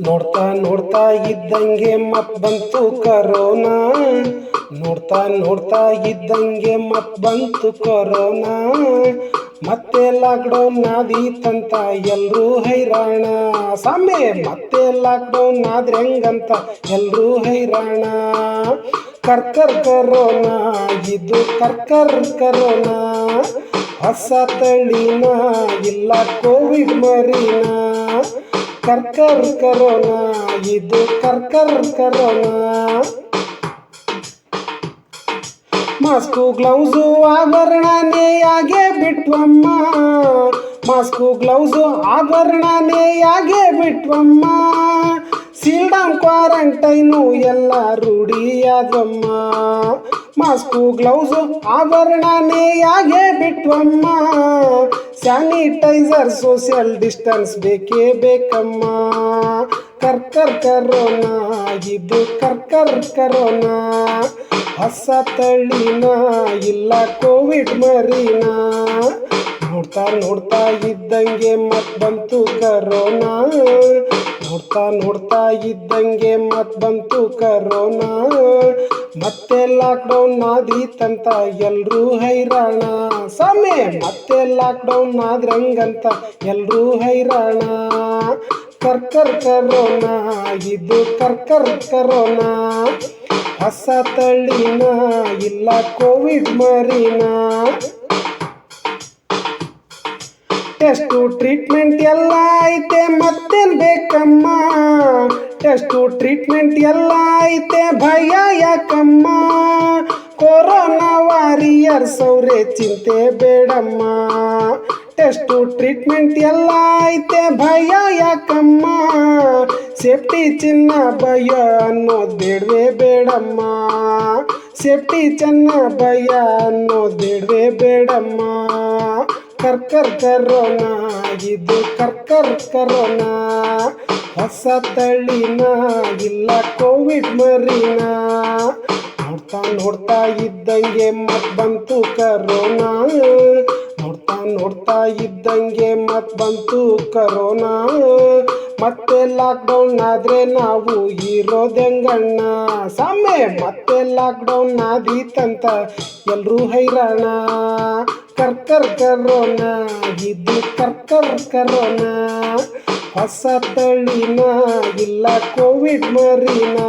ನೋಡ್ತಾ ನೋಡ್ತಾ ಇದ್ದಂಗೆ ಮತ್ ಬಂತು ಕರೋನಾ. ನೋಡ್ತಾ ನೋಡ್ತಾ ಇದ್ದಂಗೆ ಮತ್ ಬಂತು ಕರೋನಾ. ಮತ್ತೆ ಲಾಕ್ಡೌನ್ ಆದೀತಂತ ಎಲ್ಲರೂ ಹೈರಾಣ. ಸಾಮೆ ಮತ್ತೆ ಲಾಕ್ಡೌನ್ ಆದ್ರೆ ಹೆಂಗಂತ ಎಲ್ರೂ ಹೈರಾಣ. ಕರ್ಕರ್ ಕರೋನಾ, ಇದು ಕರ್ಕರ್ ಕರೋನಾ. ಹೊಸ ತಳಿನ, ಇಲ್ಲ ಕೋವಿಡ್ ಮರಿನಾ. ಕರ್ಕರ್ ಕರೋನಾ, ಇದು ಕರ್ಕರ್ ಕರೋನಾ. ಮಾಸ್ಕು, ಗ್ಲೌಸು ಆಭರಣನೇ ಯಾಗೆ ಬಿಟ್ವಮ್ಮ. ಮಾಸ್ಕು, ಗ್ಲೌಸು ಆಭರಣನೇ ಯಾಗೆ ಬಿಟ್ವಮ್ಮ. ಸೀಲ್ಡೌನ್ ಕ್ವಾರಂಟೈನು ಎಲ್ಲ ರೂಢಿಯಾದಮ್ಮ ಮಾಸ್ಕು, ಗ್ಲೌಸು ಆಭರಣನೇ ಯಾಗೆ ಬಿಟ್ವಮ್ಮ. ಸ್ಯಾನಿಟೈಸರ್, ಸೋಷಿಯಲ್ ಡಿಸ್ಟೆನ್ಸ್ ಬೇಕೇ ಬೇಕಮ್ಮ. ಕರ್ಕರ್ ಕರೋನಾ ಇದು ಕರ್ಕರ್ ಕರೋನಾ. ಹೊಸ ತಳಿನ ಇಲ್ಲ ಕೋವಿಡ್ ಮರಿನ. ನೋಡ್ತಾ ನೋಡ್ತಾ ಇದ್ದಂಗೆ ಮತ್ತೆ ಬಂತು ಕರೋನಾ. ನೋಡ್ತಾ ನೋಡ್ತಾ ಇದ್ದಂಗೆ ಮತ್ ಬಂತು ಕರೋನಾ. ಮತ್ತೆ ಲಾಕ್ಡೌನ್ ಆದೀತಂತ ಎಲ್ರೂ ಹೈರಾಣ. ಸಮಯ ಮತ್ತೆ ಲಾಕ್ಡೌನ್ ಆದ್ರಂಗಂತ ಎಲ್ರೂ ಹೈರಾಣ. ಕರ್ಕರ್ ಕರೋನಾ, ಇದು ಕರ್ಕರ್ ಕರೋನಾ. ಹೊಸ ತಳ್ಳಿನ ಇಲ್ಲ ಕೋವಿಡ್ ಮರಿನಾ. ಟೆಸ್ಟು ಟ್ರೀಟ್ಮೆಂಟ್ ಎಲ್ಲ ಐತೆ, ಮತ್ತೇನು ಬೇಕಮ್ಮ? ಟೆಸ್ಟು ಟ್ರೀಟ್ಮೆಂಟ್ ಎಲ್ಲ ಐತೆ, ಭಯ ಯಾಕಮ್ಮ? ಕೊರೋನಾ ವಾರಿಯರ್ ಸೌರೆ ಚಿಂತೆ ಬೇಡಮ್ಮ. ಟೆಸ್ಟು ಟ್ರೀಟ್ಮೆಂಟ್ ಎಲ್ಲ ಐತೆ, ಭಯ ಯಾಕಮ್ಮ? ಸೇಫ್ಟಿ ಚಿನ್ನ ಭಯ ಅನ್ನೋದು ಬೇಡವೇ ಬೇಡಮ್ಮ. ಸೇಫ್ಟಿ ಚೆನ್ನ ಭಯ ಅನ್ನೋದು ಬೇಡವೇ ಬೇಡಮ್ಮ. ಕರ್ಕರ್ ಕರೋನಾ ಇದು ಕರ್ಕರ್ ಕರೋನಾ ಹೊಸ ತಳಿನ ಇಲ್ಲ ಕೋವಿಡ್ ಮರಿನ. ನೋಡ್ತಾ ನೋಡ್ತಾ ಇದ್ದಂಗೆ ಮತ್ ಬಂತು ಕರೋನಾ. ನೋಡ್ತಾ ನೋಡ್ತಾ ಇದ್ದಂಗೆ ಮತ್ ಬಂತು ಕರೋನಾ. ಮತ್ತೆ ಲಾಕ್ಡೌನ್ ಆದ್ರೆ ನಾವು ಇರೋದೆಂಗಣ್ಣ ಸಾಮೆ ಮತ್ತೆ ಲಾಕ್ಡೌನ್ ಆದೀತಂತ ಎಲ್ರೂ ಹೈರಾಣ. ಕರ್ಕರ್ ಕರೋನ, ಇದು ಕರ್ಕರ್ ಕರೋನ. ಹೊಸ ತಳಿನ, ಇಲ್ಲ ಕೋವಿಡ್ ಮರಿನಾ.